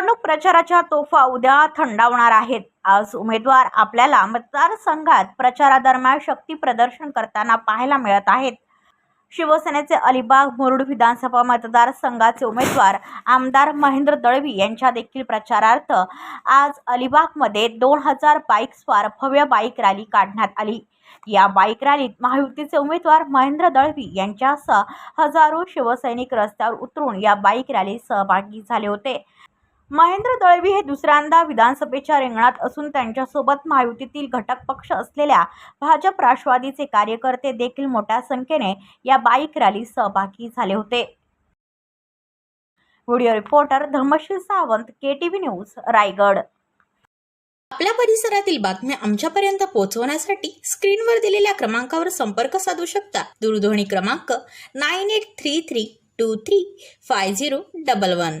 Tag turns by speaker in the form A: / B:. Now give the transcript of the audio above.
A: निवडणूक प्रचाराच्या तोफा उद्या थंडावणार आहेत. आज उमेदवार आपल्याला मतदारसंघात प्रचारादरम्यान शक्ती प्रदर्शन करताना पाहायला मिळत आहेत. शिवसेनेचे अलिबाग मुरुड विधानसभा मतदारसंघाचे उमेदवार आमदार महेंद्र दळवी यांच्या देखील प्रचारार्थ आज अलिबागमध्ये दोन हजार बाईक्सवर भव्य बाईक रॅली काढण्यात आली. या बाईक रॅलीत महायुतीचे उमेदवार महेंद्र दळवी यांच्यासह हजारो शिवसैनिक रस्त्यावर उतरून या बाईक रॅलीत सहभागी झाले होते. महेंद्र दळवी हे दुसऱ्यांदा विधानसभेच्या रिंगणात असून त्यांच्यासोबत महायुतीतील घटक पक्ष असलेल्या भाजप राष्ट्रवादीचे कार्यकर्ते देखील मोठ्या संख्येने या बाईक रॅलीत सहभागी झाले होते. Video reporter Dharmashil Sawant K T news Raigad.
B: आपल्या परिसरातील बातम्या आमच्यापर्यंत पोहोचवण्यासाठी स्क्रीनवर दिलेल्या क्रमांकावर संपर्क साधू शकता. दूरध्वनी क्रमांक nine eight three three two three five zero double one.